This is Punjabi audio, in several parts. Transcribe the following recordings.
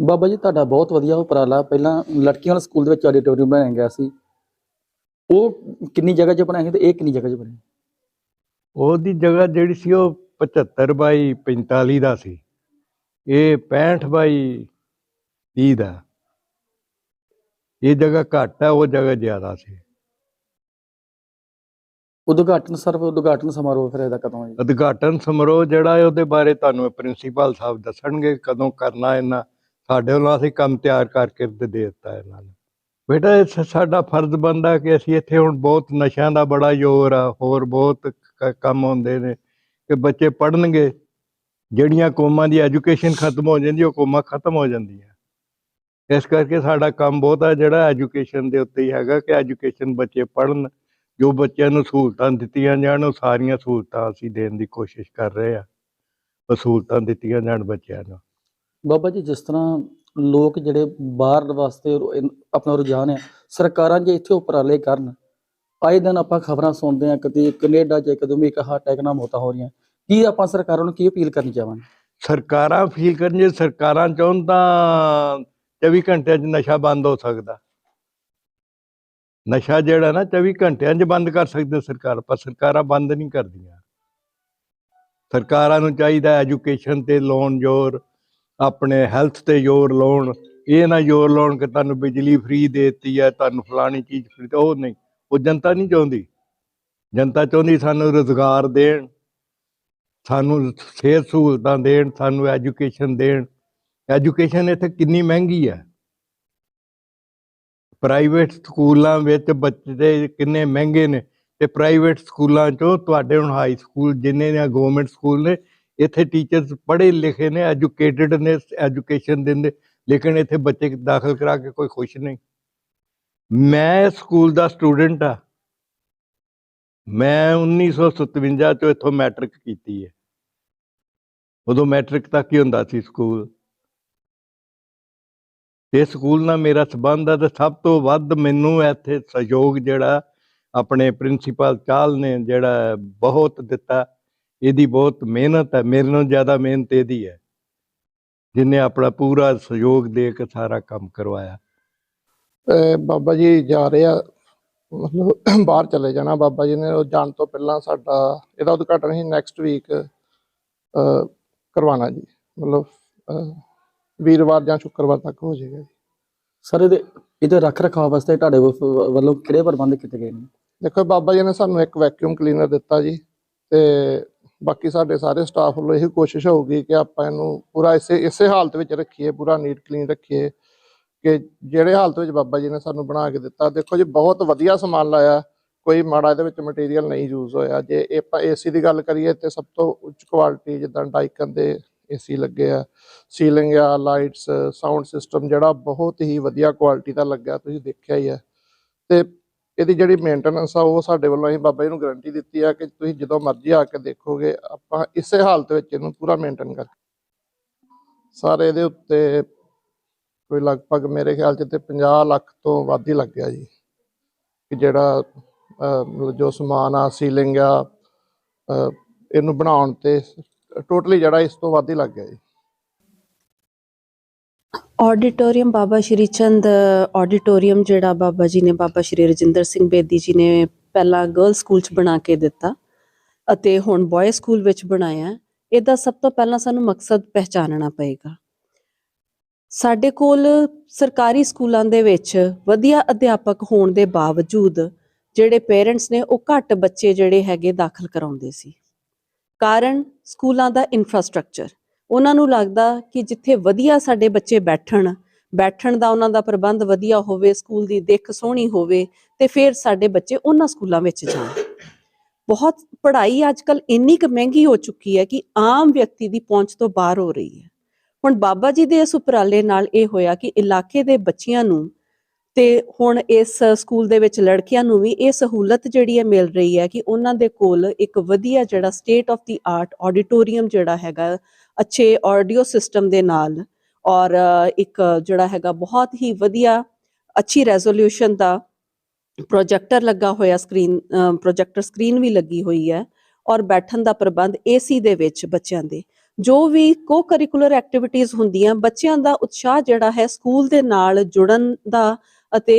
ਬਾਬਾ ਜੀ ਤੁਹਾਡਾ ਬਹੁਤ ਵਧੀਆ ਉਪਰਾਲਾ। ਪਹਿਲਾਂ ਲੜਕੀਆਂ ਵਾਲੇ ਸਕੂਲ ਦੇ ਵਿੱਚ ਆਡੀਟੋਰੀਅਮ ਬਣਾਇਆ ਗਿਆ ਸੀ। ਉਹ ਕਿੰਨੀ ਜਗ੍ਹਾ 'ਚ ਬਣਾਇਆ ਸੀ ਤੇ ਇਹ ਕਿੰਨੀ ਜਗ੍ਹਾ 'ਚ ਬਣਿਆ ਉਹਦੀ ਜਗ੍ਹਾ ਜਿਹੜੀ ਸੀ ਉਹ 75 ਬਾਈ 45 ਦਾ ਸੀ। ਇਹ 65 ਬਾਈ 30 ਦਾ। ਇਹ ਜਗ੍ਹਾ ਘੱਟ ਹੈ ਉਹ ਜਗ੍ਹਾ ਜ਼ਿਆਦਾ ਸੀ। ਉਦਘਾਟਨ ਸਰਵ ਉਦਘਾਟਨ ਸਮਾਰੋਹ ਫਿਰ ਇਹਦਾ ਕਦੋਂ ਹੋਇਆ? ਉਦਘਾਟਨ ਸਮਾਰੋਹ ਜਿਹੜਾ ਹੈ ਉਹਦੇ ਬਾਰੇ ਤੁਹਾਨੂੰ ਪ੍ਰਿੰਸੀਪਲ ਸਾਹਿਬ ਦੱਸਣਗੇ ਕਦੋਂ ਕਰਨਾ ਇਹਨਾਂ ਸਾਡੇ ਵੱਲੋਂ ਅਸੀਂ ਕੰਮ ਤਿਆਰ ਕਰਕੇ ਤੇ ਦੇ ਦਿੱਤਾ ਇਹਨਾਂ ਨੂੰ। ਬੇਟਾ, ਇਹ ਸਾਡਾ ਫਰਜ਼ ਬਣਦਾ ਕਿ ਅਸੀਂ ਇੱਥੇ ਹੁਣ ਬਹੁਤ ਨਸ਼ਿਆਂ ਦਾ ਬੜਾ ਜ਼ੋਰ ਆ, ਹੋਰ ਬਹੁਤ ਕੰਮ ਹੁੰਦੇ ਨੇ ਕਿ ਬੱਚੇ ਪੜਨਗੇ ਜਿਹੜੀਆਂ ਕੌਮਾਂ ਦੀ ਐਜੂਕੇਸ਼ਨ ਖਤਮ ਹੋ ਜਾਂਦੀ, ਉਹ ਕੌਮਾਂ ਖਤਮ ਹੋ ਜਾਂਦੀਆਂ। ਇਸ ਕਰਕੇ ਸਾਡਾ ਕੰਮ ਬਹੁਤ ਆ, ਜਿਹੜਾ ਐਜੂਕੇਸ਼ਨ ਦੇ ਉੱਤੇ ਹੀ ਹੈਗਾ ਕਿ ਐਜੂਕੇਸ਼ਨ ਬੱਚੇ ਪੜਨ ਜੋ ਬੱਚਿਆਂ ਨੂੰ ਸਹੂਲਤਾਂ ਦਿੱਤੀਆਂ ਜਾਣ, ਉਹ ਸਾਰੀਆਂ ਸਹੂਲਤਾਂ ਅਸੀਂ ਦੇਣ ਦੀ ਕੋਸ਼ਿਸ਼ ਕਰ ਰਹੇ ਆ। ਸਹੂਲਤਾਂ ਦਿੱਤੀਆਂ ਜਾਣ ਬੱਚਿਆਂ ਨੂੰ। ਬਾਬਾ ਜੀ, ਜਿਸ ਤਰ੍ਹਾਂ ਲੋਕ ਜਿਹੜੇ ਬਾਹਰ ਵਾਸਤੇ ਆਪਣਾ ਰੁਝਾਨ ਹੈ, ਸਰਕਾਰਾਂ ਜੇ ਇੱਥੇ ਉਪਰਾਲੇ ਕਰਨ, ਆਏ ਦਿਨ ਆਪਾਂ ਖਬਰਾਂ ਸੁਣਦੇ ਹਾਂ, ਕਦੇ ਕੈਨੇਡਾ 'ਚ, ਕਦੇ ਵੀ ਇੱਕ ਹਾਰਟ ਅਟੈਕ ਨਾਲ ਮੌਤਾਂ ਹੋ ਰਹੀਆਂ, ਕੀ ਆਪਾਂ ਸਰਕਾਰਾਂ ਨੂੰ ਕੀ ਅਪੀਲ ਕਰਨੀ ਚਾਹਾਂਗੇ? ਸਰਕਾਰਾਂ ਫੀਲ ਕਰਨ ਜੇ ਸਰਕਾਰਾਂ ਚਾਹੁਣ ਤਾਂ 24 ਘੰਟਿਆਂ 'ਚ ਨਸ਼ਾ ਬੰਦ ਹੋ ਸਕਦਾ। ਨਸ਼ਾ ਜਿਹੜਾ ਨਾ 24 ਘੰਟਿਆਂ 'ਚ ਬੰਦ ਕਰ ਸਕਦੇ ਸਰਕਾਰ, ਪਰ ਸਰਕਾਰਾਂ ਬੰਦ ਨਹੀਂ ਕਰਦੀਆਂ। ਸਰਕਾਰਾਂ ਨੂੰ ਚਾਹੀਦਾ ਐਜੂਕੇਸ਼ਨ ਤੇ ਲੋਨ ਜ਼ੋਰ ਆਪਣੇ ਹੈਲਥ ਤੇ ਜ਼ੋਰ ਲਾਉਣ। ਇਹ ਨਾ ਜ਼ੋਰ ਲਾਉਣ ਕਿ ਤੁਹਾਨੂੰ ਬਿਜਲੀ ਫ੍ਰੀ ਦੇਤੀ ਹੈ, ਤੁਹਾਨੂੰ ਫਲਾਣੀ ਚੀਜ਼ ਫ੍ਰੀ ਉਹ ਨਹੀਂ, ਉਹ ਜਨਤਾ ਨਹੀਂ ਚਾਹੁੰਦੀ। ਜਨਤਾ ਚਾਹੁੰਦੀ ਸਾਨੂੰ ਰੁਜ਼ਗਾਰ ਦੇਣ, ਸਾਨੂੰ ਸਿਹਤ ਸਹੂਲਤਾਂ ਦੇਣ, ਸਾਨੂੰ ਐਜੂਕੇਸ਼ਨ ਦੇਣ। ਐਜੂਕੇਸ਼ਨ ਇੱਥੇ ਕਿੰਨੀ ਮਹਿੰਗੀ ਹੈ? ਪ੍ਰਾਈਵੇਟ ਸਕੂਲਾਂ ਵਿੱਚ ਬੱਚੇ ਕਿੰਨੇ ਮਹਿੰਗੇ ਨੇ ਤੇ ਪ੍ਰਾਈਵੇਟ ਸਕੂਲਾਂ ਚੋਂ ਤੁਹਾਡੇ ਹੁਣ ਹਾਈ ਸਕੂਲ ਜਿੰਨੇ ਨੇ ਗਵਰਨਮੈਂਟ ਸਕੂਲ ਨੇ ਇੱਥੇ ਟੀਚਰਸ ਪੜ੍ਹੇ ਲਿਖੇ ਨੇ ਐਜੂਕੇਟਿਡ ਨੇ ਐਜੂਕੇਸ਼ਨ ਦਿੰਦੇ, ਲੇਕਿਨ ਇੱਥੇ ਬੱਚੇ ਦਾਖਲ ਕਰਾ ਕੇ ਕੋਈ ਖੁਸ਼ ਨਹੀਂ। ਮੈਂ ਇਸ ਸਕੂਲ ਦਾ ਸਟੂਡੈਂਟ ਆ। ਮੈਂ 1957 ਚੋਂ ਇੱਥੋਂ ਮੈਟ੍ਰਿਕ ਕੀਤੀ ਹੈ। ਉਦੋਂ ਮੈਟ੍ਰਿਕ ਤੱਕ ਹੀ ਹੁੰਦਾ ਸੀ ਸਕੂਲ? ਇਹ ਸਕੂਲ ਨਾਲ ਮੇਰਾ ਸਬੰਧ ਹੈ ਤੇ ਸਭ ਤੋਂ ਵੱਧ ਮੈਨੂੰ ਇੱਥੇ ਸਹਿਯੋਗ ਜਿਹੜਾ ਆਪਣੇ ਪ੍ਰਿੰਸੀਪਲ ਚਾਲ ਨੇ ਜਿਹੜਾ ਬਹੁਤ ਦਿੱਤਾ। ਇਹਦੀ ਬਹੁਤ ਮਿਹਨਤ ਹੈ ਮੇਰੇ ਨਾਲੋਂ ਜ਼ਿਆਦਾ ਮਿਹਨਤ ਇਹਦੀ ਹੈ। ਜਿਨੇ ਆਪਣਾ ਪੂਰਾ ਸਹਿਯੋਗ ਦੇ ਕੇ ਸਾਰਾ ਕੰਮ ਕਰਵਾਇਆ। ਬਾਬਾ ਜੀ ਜਾ ਰਹੇ ਮਤਲਬ ਬਾਹਰ ਚਲੇ ਜਾਣਾ। ਬਾਬਾ ਜੀ ਨੇ ਉਹ ਜਾਣ ਤੋਂ ਪਹਿਲਾਂ ਸਾਡਾ ਇਹਦਾ ਉਦਘਾਟਨ ਹੀ ਨੈਕਸਟ ਵੀਕ ਕਰਵਾਉਣਾ ਜੀ। ਮਤਲਬ ਵੀਰਵਾਰ ਜਾਂ ਸ਼ੁੱਕਰਵਾਰ ਤੱਕ ਹੋ ਜਾਏਗਾ ਜੀ। ਸਰ ਇਹਦੇ ਇਹਦੇ ਰੱਖ ਰਖਾਅ ਵਾਸਤੇ ਤੁਹਾਡੇ ਵੱਲੋਂ ਕਿਹੜੇ ਪ੍ਰਬੰਧ ਕੀਤੇ ਗਏ ਨੇ? ਦੇਖੋ ਬਾਬਾ ਜੀ ਨੇ ਸਾਨੂੰ ਇੱਕ ਵੈਕਿਊਮ ਕਲੀਨਰ ਦਿੱਤਾ ਜੀ ਤੇ ਬਾਕੀ ਸਾਡੇ ਸਾਰੇ ਸਟਾਫ ਵੱਲੋਂ ਇਹੀ ਕੋਸ਼ਿਸ਼ ਹੋਊਗੀ ਕਿ ਆਪਾਂ ਇਹਨੂੰ ਪੂਰਾ ਇਸੇ ਇਸੇ ਹਾਲਤ ਵਿੱਚ ਰੱਖੀਏ, ਪੂਰਾ ਨੀਟ ਕਲੀਨ ਰੱਖੀਏ ਕਿ ਜਿਹੜੇ ਹਾਲਤ ਵਿੱਚ ਬਾਬਾ ਜੀ ਨੇ ਸਾਨੂੰ ਬਣਾ ਕੇ ਦਿੱਤਾ, ਦੇਖੋ ਜੀ ਬਹੁਤ ਵਧੀਆ ਸਮਾਨ ਲਾਇਆ, ਕੋਈ ਮਾੜਾ ਇਹਦੇ ਵਿੱਚ ਮਟੀਰੀਅਲ ਨਹੀਂ ਯੂਜ਼ ਹੋਇਆ। ਜੇ ਇਹ ਆਪਾਂ ਏਸੀ ਦੀ ਗੱਲ ਕਰੀਏ ਤੇ ਸਭ ਤੋਂ ਉੱਚ ਕੁਆਲਿਟੀ ਜਿੱਦਾਂ ਡਾਈਕਨ ਦੇ ਏਸੀ ਲੱਗੇ ਆ ਸੀਲਿੰਗ ਆ ਲਾਈਟਸ ਸਾਊਂਡ ਸਿਸਟਮ ਜਿਹੜਾ ਬਹੁਤ ਹੀ ਵਧੀਆ ਕੁਆਲਿਟੀ ਦਾ ਲੱਗਾ ਤੁਸੀਂ ਦੇਖਿਆ ਹੀ ਹੈ ਤੇ ਇਹਦੀ ਜਿਹੜੀ ਮੇਨਟੇਨੈਂਸ ਆ, ਉਹ ਸਾਡੇ ਵੱਲੋਂ ਅਸੀਂ ਬਾਬਾ ਜੀ ਨੂੰ ਗਾਰੰਟੀ ਦਿੱਤੀ ਆ ਕਿ ਤੁਸੀਂ ਜਦੋਂ ਮਰਜ਼ੀ ਆ ਕੇ ਦੇਖੋਗੇ, ਆਪਾਂ ਇਸੇ ਹਾਲਤ ਵਿੱਚ ਇਹਨੂੰ ਪੂਰਾ ਮੇਨਟੇਨ ਕਰ ਸਾਰੇ ਇਹਦੇ ਉੱਤੇ ਕੋਈ ਲਗਭਗ ਮੇਰੇ ਖਿਆਲ ਚ ਤੇ 50 ਲੱਖ ਤੋਂ ਵੱਧ ਹੀ ਲੱਗ ਗਿਆ ਜੀ। ਕਿ ਜਿਹੜਾ ਜੋ ਸਮਾਨ ਆ ਸੀਲਿੰਗ ਆ ਇਹਨੂੰ ਬਣਾਉਣ ਤੇ ਟੋਟਲੀ ਜਿਹੜਾ ਇਸ ਤੋਂ ਵੱਧ ਹੀ ਲੱਗ ਗਿਆ ਜੀ। ਆਡੀਟੋਰੀਅਮ ਬਾਬਾ ਸ਼੍ਰੀ ਚੰਦ ਆਡੀਟੋਰੀਅਮ ਜਿਹੜਾ ਬਾਬਾ ਜੀ ਨੇ, ਬਾਬਾ ਸ਼੍ਰੀ ਰਜਿੰਦਰ ਸਿੰਘ ਬੇਦੀ ਜੀ ਨੇ ਪਹਿਲਾਂ ਗਰਲ ਸਕੂਲ ਚ ਬਣਾ ਕੇ ਦਿੱਤਾ ਅਤੇ ਹੁਣ ਬॉय ਸਕੂਲ ਵਿੱਚ ਬਣਾਇਆ। ਇਹਦਾ ਸਭ ਤੋਂ ਪਹਿਲਾਂ ਸਾਨੂੰ ਮਕਸਦ ਪਹਿਚਾਨਣਾ ਪਏਗਾ। ਸਾਡੇ ਕੋਲ ਸਰਕਾਰੀ ਸਕੂਲਾਂ ਦੇ ਵਿੱਚ ਵਧੀਆ ਅਧਿਆਪਕ ਹੋਣ ਦੇ ਬਾਵਜੂਦ ਜਿਹੜੇ ਪੇਰੈਂਟਸ ਨੇ ਉਹ ਘੱਟ ਬੱਚੇ ਜਿਹੜੇ ਹੈਗੇ ਦਾਖਲ ਕਰਾਉਂਦੇ ਸੀ। ਕਾਰਨ, ਸਕੂਲਾਂ ਦਾ ਇਨਫਰਾਸਟ੍ਰਕਚਰ ਉਹਨਾਂ ਨੂੰ ਲੱਗਦਾ ਕਿ ਜਿੱਥੇ ਵਧੀਆ ਸਾਡੇ ਬੱਚੇ ਬੈਠਣ ਬੈਠਣ ਦਾ ਉਹਨਾਂ ਦਾ ਪ੍ਰਬੰਧ ਵਧੀਆ ਹੋਵੇ, ਸਕੂਲ ਦੀ ਦਿੱਖ ਸੋਹਣੀ ਹੋਵੇ ਤੇ ਫਿਰ ਸਾਡੇ ਬੱਚੇ ਉਹਨਾਂ ਸਕੂਲਾਂ ਵਿੱਚ ਜਾਣ। ਬਹੁਤ ਪੜ੍ਹਾਈ ਅੱਜਕੱਲ ਇੰਨੀ ਕੁ ਮਹਿੰਗੀ ਹੋ ਚੁੱਕੀ ਹੈ ਕਿ ਆਮ ਵਿਅਕਤੀ ਦੀ ਪਹੁੰਚ ਤੋਂ ਬਾਹਰ ਹੋ ਰਹੀ ਹੈ। ਹੁਣ ਬਾਬਾ ਜੀ ਦੇ ਇਸ ਉਪਰਾਲੇ ਨਾਲ ਇਹ ਹੋਇਆ ਕਿ ਇਲਾਕੇ ਦੇ ਬੱਚਿਆਂ ਨੂੰ ਤੇ ਹੁਣ ਇਸ ਸਕੂਲ ਦੇ ਵਿੱਚ ਲੜਕੀਆਂ ਨੂੰ ਵੀ ਇਹ ਸਹੂਲਤ ਜਿਹੜੀ ਹੈ ਮਿਲ ਰਹੀ ਹੈ ਕਿ ਉਹਨਾਂ ਦੇ ਕੋਲ ਇੱਕ ਵਧੀਆ ਜਿਹੜਾ state of the art auditorium ਜਿਹੜਾ ਹੈਗਾ ਅੱਛੇ ਆਡੀਓ ਸਿਸਟਮ ਦੇ ਨਾਲ ਔਰ ਇੱਕ ਜਿਹੜਾ ਹੈਗਾ ਬਹੁਤ ਹੀ ਵਧੀਆ, ਅੱਛੀ ਰੈਜ਼ੋਲੂਸ਼ਨ ਦਾ ਪ੍ਰੋਜੈਕਟਰ ਲੱਗਾ ਹੋਇਆ ਸਕਰੀਨ ਪ੍ਰੋਜੈਕਟਰ ਸਕਰੀਨ ਵੀ ਲੱਗੀ ਹੋਈ ਹੈ ਔਰ ਬੈਠਣ ਦਾ ਪ੍ਰਬੰਧ ਏਸੀ ਦੇ ਵਿੱਚ ਬੱਚਿਆਂ ਦੇ। ਜੋ ਵੀ ਕੋ-ਕਰਿਕੂਲਰ ਐਕਟੀਵਿਟੀਜ਼ ਹੁੰਦੀਆਂ, ਬੱਚਿਆਂ ਦਾ ਉਤਸ਼ਾਹ ਜਿਹੜਾ ਹੈ ਸਕੂਲ ਦੇ ਨਾਲ ਜੁੜਨ ਦਾ ਅਤੇ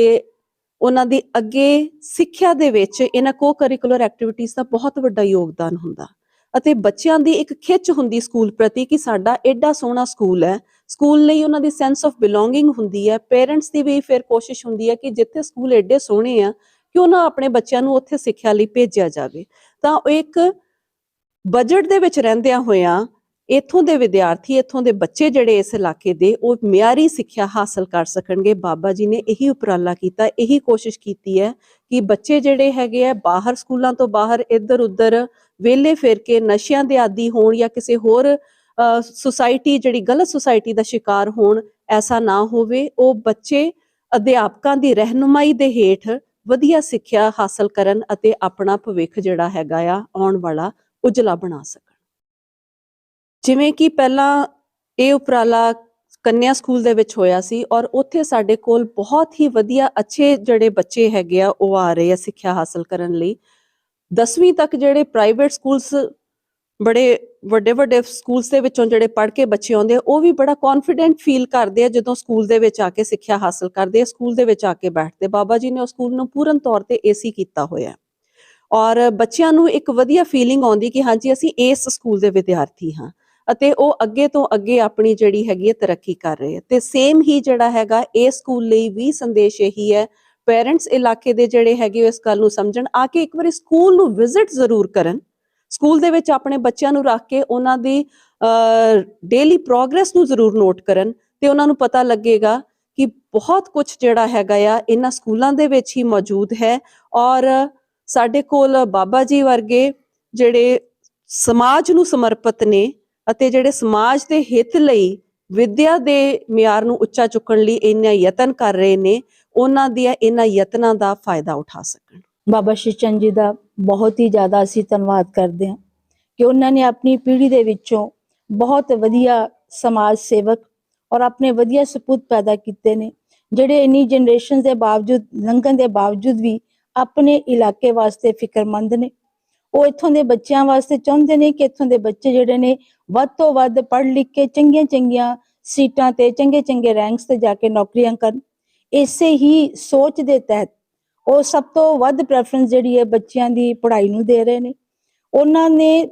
ਉਹਨਾਂ ਦੀ ਅੱਗੇ ਸਿੱਖਿਆ ਦੇ ਵਿੱਚ ਇਹਨਾਂ ਕੋ-ਕਰਿਕੂਲਰ ਐਕਟੀਵਿਟੀਜ਼ ਦਾ ਬਹੁਤ ਵੱਡਾ ਯੋਗਦਾਨ ਹੁੰਦਾ। ਅਤੇ ਬੱਚਿਆਂ ਦੀ ਇੱਕ ਖਿੱਚ ਹੁੰਦੀ ਸਕੂਲ ਪ੍ਰਤੀ ਕਿ ਸਾਡਾ ਐਡਾ ਸੋਹਣਾ ਸਕੂਲ ਹੈ। ਸਕੂਲ ਲਈ ਉਹਨਾਂ ਦੀ ਸੈਂਸ ਆਫ ਬਿਲੋਂਗਿੰਗ ਹੁੰਦੀ ਹੈ। ਪੇਰੈਂਟਸ ਦੀ ਵੀ ਫਿਰ ਕੋਸ਼ਿਸ਼ ਹੁੰਦੀ ਹੈ ਕਿ ਜਿੱਥੇ ਸਕੂਲ ਐਡੇ ਸੋਹਣੇ ਆ, ਕਿਉਂ ਨਾ ਆਪਣੇ ਬੱਚਿਆਂ ਨੂੰ ਉੱਥੇ ਸਿੱਖਿਆ ਲਈ ਭੇਜਿਆ ਜਾਵੇ। ਤਾਂ ਉਹ ਇੱਕ ਬਜਟ ਦੇ ਵਿੱਚ ਰਹਿੰਦਿਆਂ ਹੋਇਆਂ ਇੱਥੋਂ ਦੇ ਵਿਦਿਆਰਥੀ, ਇੱਥੋਂ ਦੇ ਬੱਚੇ ਜਿਹੜੇ ਇਸ ਇਲਾਕੇ ਦੇ, ਉਹ ਮਿਆਰੀ ਸਿੱਖਿਆ ਹਾਸਲ ਕਰ ਸਕਣਗੇ। ਬਾਬਾ ਜੀ ਨੇ ਇਹੀ ਉਪਰਾਲਾ ਕੀਤਾ, ਇਹੀ ਕੋਸ਼ਿਸ਼ ਕੀਤੀ ਹੈ ਕਿ ਬੱਚੇ ਜਿਹੜੇ ਹੈਗੇ ਆ, ਬਾਹਰ ਸਕੂਲਾਂ ਤੋਂ ਬਾਹਰ ਇੱਧਰ ਉੱਧਰ ਵਿਹਲੇ ਫਿਰ ਕੇ ਨਸ਼ਿਆਂ ਦੇ ਆਦੀ ਹੋਣ ਜਾਂ ਕਿਸੇ ਹੋਰ ਸੁਸਾਇਟੀ, ਜਿਹੜੀ ਗਲਤ ਸੁਸਾਇਟੀ ਦਾ ਸ਼ਿਕਾਰ ਹੋਣ, ਐਸਾ ਨਾ ਹੋਵੇ, ਉਹ ਬੱਚੇ ਅਧਿਆਪਕਾਂ ਦੀ ਰਹਿਨੁਮਾਈ ਦੇ ਹੇਠ ਵਧੀਆ ਸਿੱਖਿਆ ਹਾਸਲ ਕਰਨ ਅਤੇ ਆਪਣਾ ਭਵਿੱਖ ਜਿਹੜਾ ਹੈਗਾ ਆ, ਆਉਣ ਵਾਲਾ ਉਜਲਾ ਬਣਾ ਸਕਣ। ਜਿਵੇਂ ਕਿ ਪਹਿਲਾਂ ਇਹ ਉਪਰਾਲਾ ਕੰਨਿਆ ਸਕੂਲ ਦੇ ਵਿੱਚ ਹੋਇਆ ਸੀ ਔਰ ਉੱਥੇ ਸਾਡੇ ਕੋਲ ਬਹੁਤ ਹੀ ਵਧੀਆ ਅੱਛੇ ਜਿਹੜੇ ਬੱਚੇ ਹੈਗੇ ਆ, ਉਹ ਆ ਰਹੇ ਆ ਸਿੱਖਿਆ ਹਾਸਲ ਕਰਨ ਲਈ। 10ਵੀਂ ਤੱਕ ਜਿਹੜੇ ਪ੍ਰਾਈਵੇਟ ਸਕੂਲਸ ਬੜੇ ਵੱਡੇ ਵੱਡੇ ਸਕੂਲਸ ਦੇ ਵਿੱਚੋਂ ਜਿਹੜੇ ਪੜ੍ਹ ਕੇ ਬੱਚੇ ਆਉਂਦੇ ਆ, ਉਹ ਵੀ ਬੜਾ ਕੌਨਫੀਡੈਂਟ ਫੀਲ ਕਰਦੇ ਆ ਜਦੋਂ ਸਕੂਲ ਦੇ ਵਿੱਚ ਆ ਕੇ ਸਿੱਖਿਆ ਹਾਸਲ ਕਰਦੇ ਆ, ਸਕੂਲ ਦੇ ਵਿੱਚ ਆ ਕੇ ਬੈਠਦੇ ਬਾਬਾ ਜੀ ਨੇ ਉਸ ਸਕੂਲ ਨੂੰ ਪੂਰਨ ਤੌਰ ਤੇ ਏਸੀ ਕੀਤਾ ਹੋਇਆ ਔਰ ਬੱਚਿਆਂ ਨੂੰ ਇੱਕ ਵਧੀਆ ਫੀਲਿੰਗ ਆਉਂਦੀ ਕਿ ਹਾਂਜੀ, ਅਸੀਂ ਇਸ ਸਕੂਲ ਦੇ ਵਿਦਿਆਰਥੀ ਹਾਂ। ਅਤੇ ਉਹ ਅੱਗੇ ਤੋਂ ਅੱਗੇ ਆਪਣੀ ਜਿਹੜੀ ਹੈਗੀ ਹੈ ਤਰੱਕੀ ਕਰ ਰਹੇ ਹੈ। ਤੇ ਸੇਮ ਹੀ ਜਿਹੜਾ ਹੈਗਾ ਇਸ ਸਕੂਲ ਲਈ ਵੀ ਸੰਦੇਸ਼ ਇਹੀ ਹੈ ਪੇਰੈਂਟਸ ਇਲਾਕੇ ਦੇ ਜਿਹੜੇ ਹੈਗੇ ਉਹ ਇਸ ਗੱਲ ਨੂੰ ਸਮਝਣ, ਆ ਕੇ ਇੱਕ ਵਾਰੀ ਸਕੂਲ ਨੂੰ ਵਿਜ਼ਿਟ ਜ਼ਰੂਰ ਕਰਨ। ਸਕੂਲ ਦੇ ਵਿੱਚ ਆਪਣੇ ਬੱਚਿਆਂ ਨੂੰ ਰੱਖ ਕੇ ਉਹਨਾਂ ਦੀ ਡੇਲੀ ਪ੍ਰੋਗਰੈਸ ਨੂੰ ਜ਼ਰੂਰ ਨੋਟ ਕਰਨ ਤੇ ਉਹਨਾਂ ਨੂੰ ਪਤਾ ਲੱਗੇਗਾ ਕਿ ਬਹੁਤ ਕੁਝ ਜਿਹੜਾ ਹੈਗਾ ਆ, ਇਹਨਾਂ ਸਕੂਲਾਂ ਦੇ ਵਿੱਚ ਹੀ ਮੌਜੂਦ ਹੈ ਔਰ ਸਾਡੇ ਕੋਲ ਬਾਬਾ ਜੀ ਵਰਗੇ ਜਿਹੜੇ ਸਮਾਜ ਨੂੰ ਸਮਰਪਿਤ ਨੇ ਅਤੇ ਜਿਹੜੇ ਸਮਾਜ ਦੇ ਹਿੱਤ ਲਈ ਵਿਦਿਆ ਦੇ ਮਿਆਰ ਨੂੰ ਉੱਚਾ ਚੁੱਕਣ ਲਈ ਇੰਨਾ ਯਤਨ ਕਰ ਰਹੇ ਨੇ, ਉਹਨਾਂ ਦੀਆਂ ਇਹਨਾਂ ਯਤਨਾਂ ਦਾ ਫਾਇਦਾ ਉਠਾ ਸਕਣ। ਬਾਬਾ ਸ਼੍ਰੀ ਚੰਦ ਜੀ ਦਾ ਬਹੁਤ ਹੀ ਜ਼ਿਆਦਾ ਅਸੀਂ ਧੰਨਵਾਦ ਕਰਦੇ ਹਾਂ ਕਿ ਉਹਨਾਂ ਨੇ ਆਪਣੀ ਪੀੜ੍ਹੀ ਦੇ ਵਿੱਚੋਂ ਬਹੁਤ ਵਧੀਆ ਸਮਾਜ ਸੇਵਕ ਔਰ ਆਪਣੇ ਵਧੀਆ ਸਪੂਤ ਪੈਦਾ ਕੀਤੇ ਨੇ, ਜਿਹੜੇ ਇੰਨੀ ਜਨਰੇਸ਼ਨ ਦੇ ਬਾਵਜੂਦ, ਲੰਘਣ ਦੇ ਬਾਵਜੂਦ ਵੀ ਆਪਣੇ ਇਲਾਕੇ ਵਾਸਤੇ ਫਿਕਰਮੰਦ ਨੇ। ਉਹ ਇੱਥੋਂ ਦੇ ਬੱਚਿਆਂ ਵਾਸਤੇ ਚਾਹੁੰਦੇ ਨੇ ਕਿ ਇੱਥੋਂ ਦੇ ਬੱਚੇ ਜਿਹੜੇ ਨੇ ਵੱਧ ਤੋਂ ਵੱਧ ਪੜ੍ਹ ਲਿਖ ਕੇ ਚੰਗੀਆਂ ਚੰਗੀਆਂ ਸੀਟਾਂ ਤੇ ਚੰਗੇ ਚੰਗੇ ਰੈਂਕਸ ਤੇ ਜਾ ਕੇ ਨੌਕਰੀਆਂ ਕਰਨ। ਇਸੇ ਹੀ ਸੋਚ ਦੇ ਤਹਿਤ ਉਹ ਸਭ ਤੋਂ ਵੱਧ ਪ੍ਰੈਫਰੈਂਸ ਜਿਹੜੀ ਹੈ ਬੱਚਿਆਂ ਦੀ ਪੜ੍ਹਾਈ ਨੂੰ ਦੇ ਰਹੇ ਨੇ। ਉਹਨਾਂ ਨੇ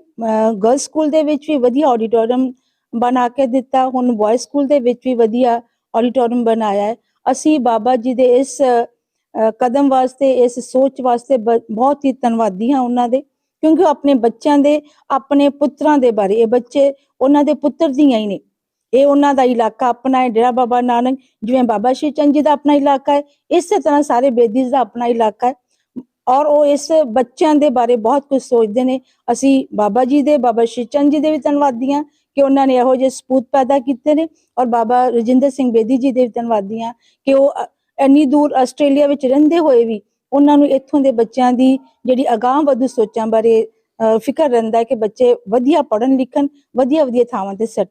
ਗਰਲ ਸਕੂਲ ਦੇ ਵਿੱਚ ਵੀ ਵਧੀਆ ਆਡੀਟੋਰੀਅਮ ਬਣਾ ਕੇ ਦਿੱਤਾ। ਹੁਣ ਬॉय ਸਕੂਲ ਦੇ ਵਿੱਚ ਵੀ ਵਧੀਆ ਆਡੀਟੋਰੀਅਮ ਬਣਾਇਆ ਹੈ। ਅਸੀਂ ਬਾਬਾ ਜੀ ਦੇ ਇਸ ਕਦਮ ਵਾਸਤੇ, ਇਸ ਸੋਚ ਵਾਸਤੇ ਬ- ਬਹੁਤ ਹੀ ਧੰਨਵਾਦੀ ਹਾਂ ਉਹਨਾਂ ਦੇ। ਕਿਉਂਕਿ ਉਹ ਆਪਣੇ ਬੱਚਿਆਂ ਦੇ, ਆਪਣੇ ਪੁੱਤਰਾਂ ਦੇ ਬਾਰੇ, ਇਹ ਬੱਚੇ ਉਹਨਾਂ ਦੇ ਪੁੱਤਰ ਦੀਆਂ ਹੀ ਨੇ। ਇਹ ਉਹਨਾਂ ਦਾ ਇਲਾਕਾ ਆਪਣਾ ਹੈ, ਡੇਰਾ ਬਾਬਾ ਨਾਨਕ, ਜਿਵੇਂ ਬਾਬਾ ਸ਼੍ਰੀ ਚੰਦ ਜੀ ਦਾ ਆਪਣਾ ਇਲਾਕਾ ਹੈ, ਇਸੇ ਤਰ੍ਹਾਂ ਸਾਰੇ ਬੇਦੀਜ਼ ਦਾ ਆਪਣਾ ਇਲਾਕਾ ਹੈ। ਔਰ ਉਹ ਇਸ ਬੱਚਿਆਂ ਦੇ ਬਾਰੇ ਬਹੁਤ ਕੁਝ ਸੋਚਦੇ ਨੇ। ਅਸੀਂ ਬਾਬਾ ਜੀ ਦੇ, ਬਾਬਾ ਸ਼੍ਰੀ ਚੰਦ ਜੀ ਦੇ ਵੀ ਧੰਨਵਾਦੀ ਹਾਂ ਕਿ ਉਹਨਾਂ ਨੇ ਇਹੋ ਜਿਹੇ ਸਪੂਤ ਪੈਦਾ ਕੀਤੇ ਨੇ। ਔਰ ਬਾਬਾ ਰਜਿੰਦਰ ਸਿੰਘ ਬੇਦੀ ਜੀ ਦੇ ਵੀ ਧੰਨਵਾਦੀ ਹਾਂ ਕਿ ਉਹ ਇੰਨੀ ਦੂਰ ਆਸਟ੍ਰੇਲੀਆ ਵਿੱਚ ਰਹਿੰਦੇ ਹੋਏ ਵੀ ਉਹਨਾਂ ਨੂੰ ਇੱਥੋਂ ਦੇ ਬੱਚਿਆਂ ਦੀ ਜਿਹੜੀ ਅਗਾਂਹ ਵਧੂ ਸੋਚਾਂ ਬਾਰੇ ਅ, ਫਿਕਰ ਰਹਿੰਦਾ ਹੈ ਕਿ ਬੱਚੇ ਵਧੀਆ ਪੜ੍ਹਨ ਲਿਖਣ ਵਧੀਆ ਵਧੀਆ ਥਾਵਾਂ ਤੇ ਸੈਟਲ